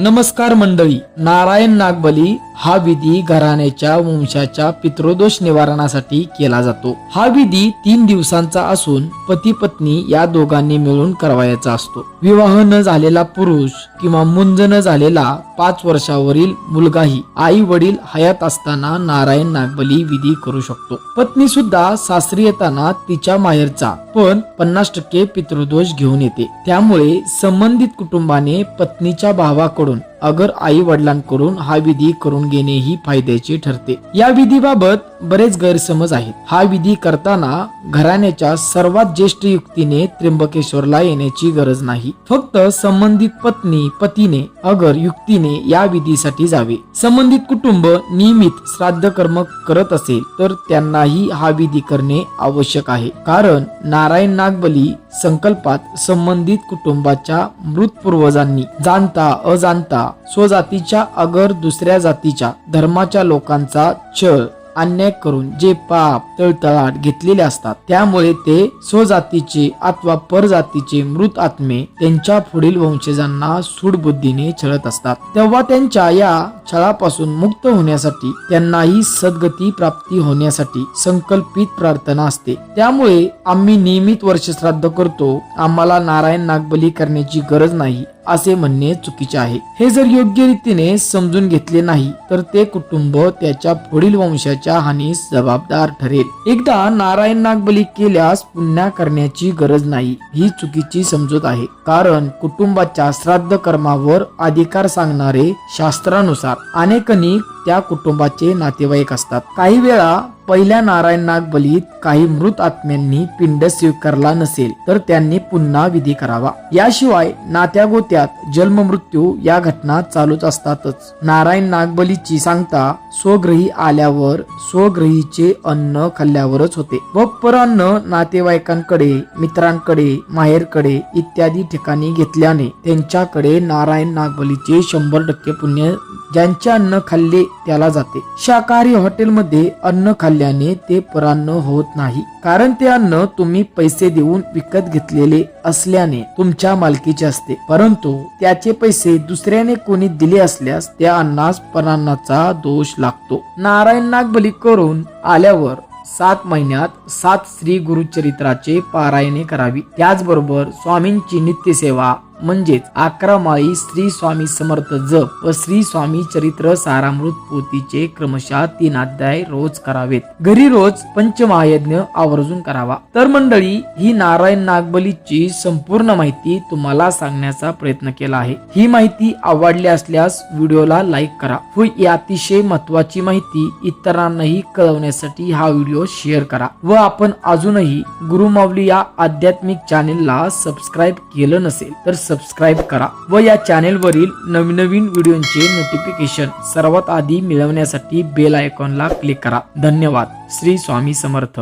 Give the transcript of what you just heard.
नमस्कार मंडळी नारायण नागबली हा विधी घराण्याच्या वंशाच्या पितृदोष निवारणासाठी केला जातो. हा विधी तीन दिवसांचा असून पती पत्नी या दोघांनी मिळून करवायचा असतो. विवाह न झालेला पुरुष किंवा मुंज न झालेला पाच वर्षावरील मुलगाही आई वडील हयात असताना नारायण नागबली विधी करू शकतो. पत्नी सुद्धा सासरी येताना तिच्या माहेरचा पण पन्नास टक्के पितृदोष घेऊन येते. त्यामुळे संबंधित कुटुंबाने पत्नीच्या भावाकडून अगर आई वडिलांकडून हा विधी करून घेणे ही फायद्याचे ठरते. या विधीबाबत बरेच गैरसमज आहेत. हा विधी करताना घराण्याच्या सर्वात ज्येष्ठ युक्तीने त्र्यंबकेश्वरला येण्याची गरज नाही. फक्त संबंधित पत्नी पतीने अगर युक्तीने या विधीसाठी जावे. संबंधित कुटुंब नियमित श्राद्ध कर्म करत असेल तर त्यांनाही हा विधी करणे आवश्यक आहे. कारण नारायण नागबली संकल्पात संबंधित कुटुंबाच्या मृत पूर्वजांनी जाणता अजाणता स्वजातीच्या अगर दुसऱ्या जातीच्या धर्माच्या लोकांचा छळ अन्याय करून जे पाप तळतळाट घेतलेले असतात. त्यामुळे ते स्वजातीचे अथवा परजातीचे मृत आत्मे त्यांच्या पुढील वंशजांना सूडबुद्धीने छळत असतात. तेव्हा त्यांच्या या छळापासून मुक्त होण्यासाठी त्यांनाही सद्गती प्राप्ती होण्यासाठी संकल्पित प्रार्थना असते. त्यामुळे आम्ही नियमित वर्ष श्राद्ध करतो. आम्हाला नारायण नागबली करण्याची गरज नाही. असे म्हणणे चुकीचे आहे. हे जर योग्य रीतीने समजून घेतले नाही तर ते कुटुंब त्याच्या पुढील वंशाच्या हानीस जबाबदार ठरेल. एकदा नारायण नागबली केल्यास पुन्हा करण्याची गरज नाही ही चुकीची समजूत आहे. कारण कुटुंबाच्या श्राद्ध कर्मावर अधिकार सांगणारे शास्त्रानुसार अनेकनी त्या कुटुंबाचे नातेवाईक असतात. काही वेळा पहिल्या नारायण नागबलीत काही मृत आत्म्यांनी पिंड स्वीकारला नसेल तर त्यांनी पुन्हा विधी करावा. याशिवाय नात्या गोत्यात जन्म मृत्यू या घटना चालूच असतातच. नारायण नागबलीची सांगता स्वग्रही आल्यावर स्वग्रहीचे अन्न खाल्ल्यावरच होते. व परान्न नातेवाईकांकडे मित्रांकडे माहेरकडे इत्यादी ठिकाणी घेतल्याने त्यांच्याकडे नारायण नागबलीचे शंभर टक्के पुण्य ज्यांचे अन्न खाल्ले त्याला जाते. शाकाहारी हॉटेलमध्ये अन्न खाल्ल्याने ते परान्न होत नाही. कारण ते अन्न तुम्ही पैसे देऊन विकत घेतलेले असल्याने तुमच्या मालकीचे असते. परंतु त्याचे पैसे दुसऱ्याने कोणी दिले असल्यास त्या अन्नास परान्नाचा दोष लागतो. नारायण नागबली करून आल्यावर सात महिन्यात सात श्री गुरुचरित्राचे पारायणे करावी. त्याचबरोबर स्वामींची नित्यसेवा म्हणजेच अकरा माळी श्री स्वामी समर्थ जप व श्री स्वामी चरित्र सारामृत पोतीचे क्रमशः तीन अध्याय रोज करावेत. घरी रोज पंचमहायज्ञ आवर्जून करावा. तर मंडळी ही नारायण नागबलीची संपूर्ण माहिती तुम्हाला सांगण्याचा प्रयत्न केला आहे. ही माहिती आवडली असल्यास व्हिडिओला लाईक करा. व ही अतिशय महत्वाची माहिती इतरांनाही कळवण्यासाठी हा व्हिडिओ शेअर करा व आपण अजूनही गुरुमावली या आध्यात्मिक चॅनेलला सबस्क्राईब केलं नसेल तर सबस्क्राईब करा व या चॅनेलवरील नवीन नवीन व्हिडिओचे नोटिफिकेशन सर्वात आधी मिळवण्यासाठी बेल आयकॉनला क्लिक करा. धन्यवाद. श्री स्वामी समर्थ.